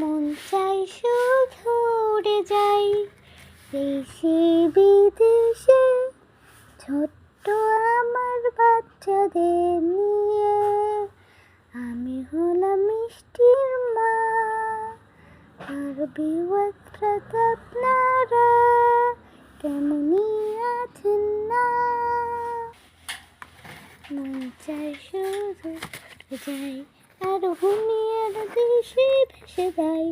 মন চাই শুধু উড়ে যাই। দেশে বিদেশে ছোট্ট আমার বাচ্চাদের নিয়ে আমি হলাম মিষ্টির মা। আর বিবস্ত্রত আপনারা? কেমনই আছেন না? মন চাই শুধু যাই আর হুমিয়ার দেশে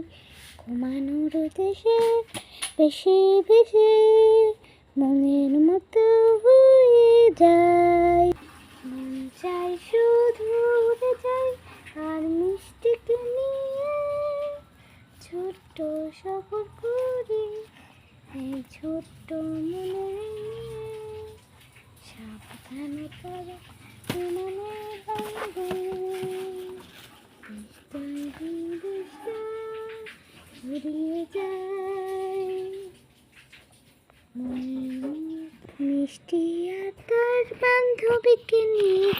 ঘুমানোর দেশে বেশি বেশি মনের মতো হয়ে যায়। মন চাই শুধু উড়ে যাই আর মিষ্টিকে নিয়ে ছোট্ট সফর করি এই ছোট্ট মনে সাবধানে করো মনে ভাঙবে ছড়িয়ে যায় মিষ্টি আর তার বান্ধবীকে নিয়ে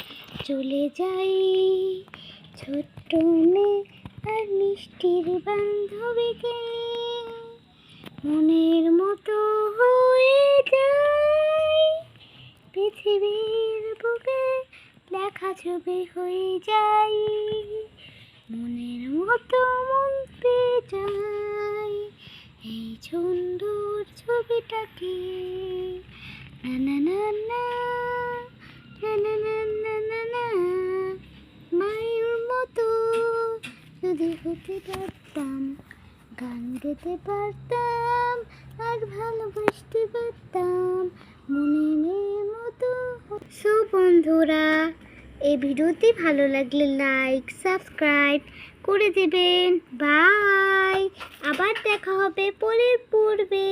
চলে যাই। ছোট্ট মেয়ে আর মিষ্টির বান্ধবীকে মনের মতো হয়ে যায় পৃথিবীর বুকে লেখা ছবি হয়ে যাই। মনের মতো মন পেয়ে এই সুন্দর ছবিটাকে না না না না না না না না মায়ের মতো যদি হতে পারতাম গান গেতে পারতাম আর ভালোবাসতে পারতাম মনে মনের মতো সো বন্ধুরা এই ভিডিওটি ভালো লাগলে লাইক সাবস্ক্রাইব করে দেবেন বাই আবার দেখা হবে পরের পূর্বে।